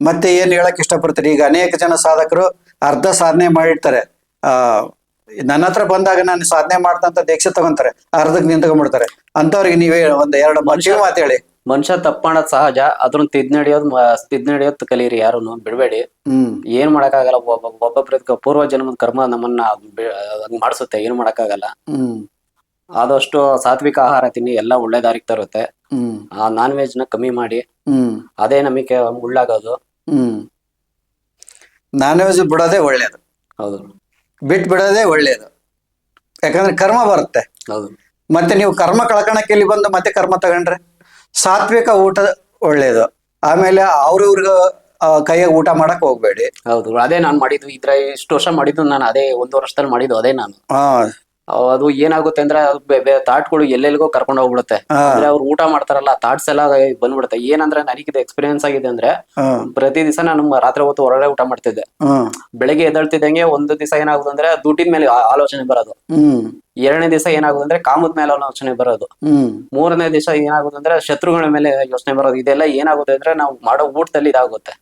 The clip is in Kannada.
ಮತ್ತೆ ಏನ್ ಹೇಳಕ್ ಇಷ್ಟಪಡ್ತಾರೆ ಈಗ ಅನೇಕ ಜನ ಸಾಧಕರು ಅರ್ಧ ಸಾಧನೆ ಮಾಡಿರ್ತಾರೆ. ಆ ನನ್ನ ಹತ್ರ ಬಂದಾಗ ನಾನು ಸಾಧನೆ ಮಾಡ್ತಂತ ದೀಕ್ಷೆ ತಗೊಂತಾರೆ. ಅರ್ಧಕ್ಕೆ ನಿಂತ್ಕೊಂಡ್ಬಿಡ್ತಾರೆ. ಅಂತವ್ರಿಗೆ ನೀವೇ ಒಂದ್ ಎರಡು ಮನುಷ್ಯ ಮಾತು ಹೇಳಿ. ಮನುಷ್ಯ ತಪ್ಪಾಣ ಮಾಡೋದ್ ಸಹಜ ಅದ್ರನ್ನ ತಿದ್ ನಡೆಯೋದ್ ತಿದ್ ನಡೆಯೋದ್ ಕಲೀರಿ ಯಾರುನು ಬಿಡ್ಬೇಡಿ. ಹ್ಮ್. ಏನ್ ಮಾಡಕ್ಕಾಗಲ್ಲ ಒಬ್ಬ ಒಬ್ಬೊಬ್ಬರ ಪೂರ್ವ ಜನ್ಮದ ಕರ್ಮ ನಮ್ಮನ್ನ ಮಾಡಿಸುತ್ತೆ ಏನ್ ಮಾಡಕ್ಕಾಗಲ್ಲ. ಹ್ಮ್. ಆದಷ್ಟು ಸಾತ್ವಿಕ ಆಹಾರ ತಿನ್ನಿ ಎಲ್ಲ ಒಳ್ಳೆ ದಾರಿಗೆ ತರುತ್ತೆ. ಹ್ಮ್. ಆ ನಾನ್ ವೆಜ್ನ ಕಮ್ಮಿ ಮಾಡಿ. ಹ್ಮ್. ಅದೇ ನಮಗೆ ಉಳ್ಳಾಗೋದು. ಹ್ಮ್. ನಾನ್ ವೆಜ್ ಬಿಡೋದೇ ಒಳ್ಳೇದು. ಹೌದು. ಬಿಟ್ ಬಿಡೋದೇ ಒಳ್ಳೇದು. ಯಾಕಂದ್ರೆ ಕರ್ಮ ಬರುತ್ತೆ. ಹೌದು. ಮತ್ತೆ ನೀವು ಕರ್ಮ ಕಳ್ಕೊಳಕ್ಕೆ ಇಲ್ಲಿ ಬಂದು ಮತ್ತೆ ಕರ್ಮ ತಗೊಂಡ್ರೆ ಸಾತ್ವಿಕ ಊಟ ಒಳ್ಳೇದು. ಆಮೇಲೆ ಅವ್ರಿವ್ರಿಗೆ ಕೈಯಾಗ ಊಟ ಮಾಡಕ್ ಹೋಗ್ಬೇಡಿ. ಹೌದು. ಅದೇ ನಾನು ಮಾಡಿದ್ದು. ಇದ್ರ ಇಷ್ಟು ವರ್ಷ ಮಾಡಿದ್ದು ನಾನು ಅದೇ ಒಂದು ವರ್ಷದಲ್ಲಿ ಮಾಡಿದ್ದು ಅದೇ ನಾನು. ಹಾ. ಅದು ಏನಾಗುತ್ತೆ ಅಂದ್ರೆ ತಾಟ್ಗಳು ಎಲ್ಲೆಲ್ಗೋ ಕರ್ಕೊಂಡು ಹೋಗ್ಬಿಡುತ್ತೆ. ಅಂದ್ರೆ ಅವ್ರು ಊಟ ಮಾಡ್ತಾರಲ್ಲ ತಾಟ್ಸ್ ಎಲ್ಲ ಬಂದ್ಬಿಡುತ್ತೆ. ಏನಂದ್ರೆ ನನಗೆ ಎಕ್ಸ್ಪೀರಿಯನ್ಸ್ ಆಗಿದೆ ಅಂದ್ರೆ ಪ್ರತಿ ದಿವಸ ನಾನು ರಾತ್ರಿ ಹೊತ್ತು ಹೊರಗಡೆ ಊಟ ಮಾಡ್ತಿದ್ದೆ. ಬೆಳಿಗ್ಗೆ ಎದ್ದೇಳ್ತಿದ್ದಂಗೆ ಒಂದು ದಿವಸ ಏನಾಗುತ್ತೆ ಅಂದ್ರೆ ದುಡ್ಡಿನ ಮೇಲೆ ಆಲೋಚನೆ ಬರೋದು. ಎರಡನೇ ದಿವಸ ಏನಾಗುತ್ತೆ ಅಂದ್ರೆ ಕಾಮದ ಮೇಲೆ ಆಲೋಚನೆ ಬರೋದು. ಮೂರನೇ ದಿವಸ ಏನಾಗುತ್ತೆ ಅಂದ್ರೆ ಶತ್ರುಗಳ ಮೇಲೆ ಯೋಚನೆ ಬರೋದು. ಇದೆಲ್ಲ ಏನಾಗುತ್ತೆ ಅಂದ್ರೆ ನಾವು ಮಾಡೋ ಊಟದಲ್ಲಿ ಇದಾಗುತ್ತೆ.